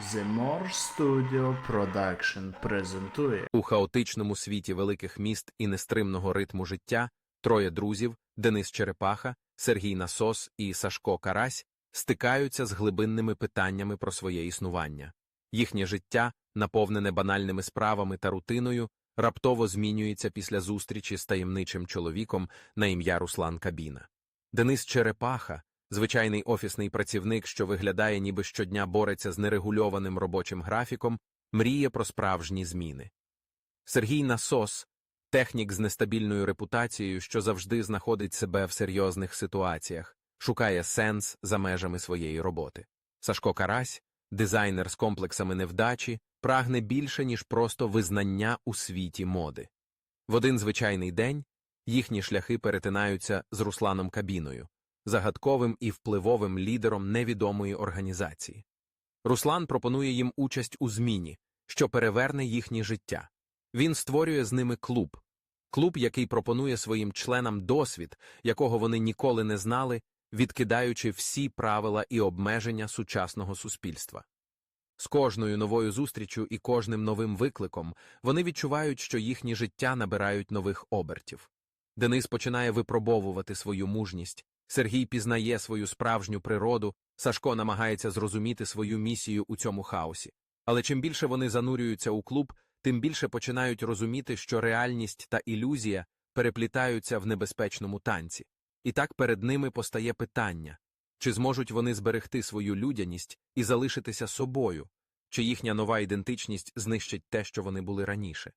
The More Studio Production презентує У хаотичному світі великих міст і нестримного ритму життя троє друзів Денис Черепаха, Сергій Насос і Сашко Карась стикаються з глибинними питаннями про своє існування. Їхнє життя, наповнене банальними справами та рутиною, раптово змінюється після зустрічі з таємничим чоловіком на ім'я Руслан Кабіна. Денис Черепаха, звичайний офісний працівник, що виглядає, ніби щодня бореться з нерегульованим робочим графіком, мріє про справжні зміни. Сергій Насос технік з нестабільною репутацією, що завжди знаходить себе в серйозних ситуаціях, шукає сенс за межами своєї роботи. Сашко Карась, дизайнер з комплексами невдачі, прагне більше, ніж просто визнання у світі моди. В один звичайний день їхні шляхи перетинаються з Русланом Кабіною, загадковим і впливовим лідером невідомої організації. Руслан пропонує їм участь у зміні, що переверне їхнє життя. Він створює з ними клуб. Клуб, який пропонує своїм членам досвід, якого вони ніколи не знали, відкидаючи всі правила і обмеження сучасного суспільства. З кожною новою зустрічю і кожним новим викликом вони відчувають, що їхні життя набирають нових обертів. Денис починає випробовувати свою мужність, Сергій пізнає свою справжню природу, Сашко намагається зрозуміти свою місію у цьому хаосі. Але чим більше вони занурюються у клуб, тим більше починають розуміти, що реальність та ілюзія переплітаються в небезпечному танці. І так перед ними постає питання чи зможуть вони зберегти свою людяність і залишитися собою, чи їхня нова ідентичність знищить те, що вони були раніше.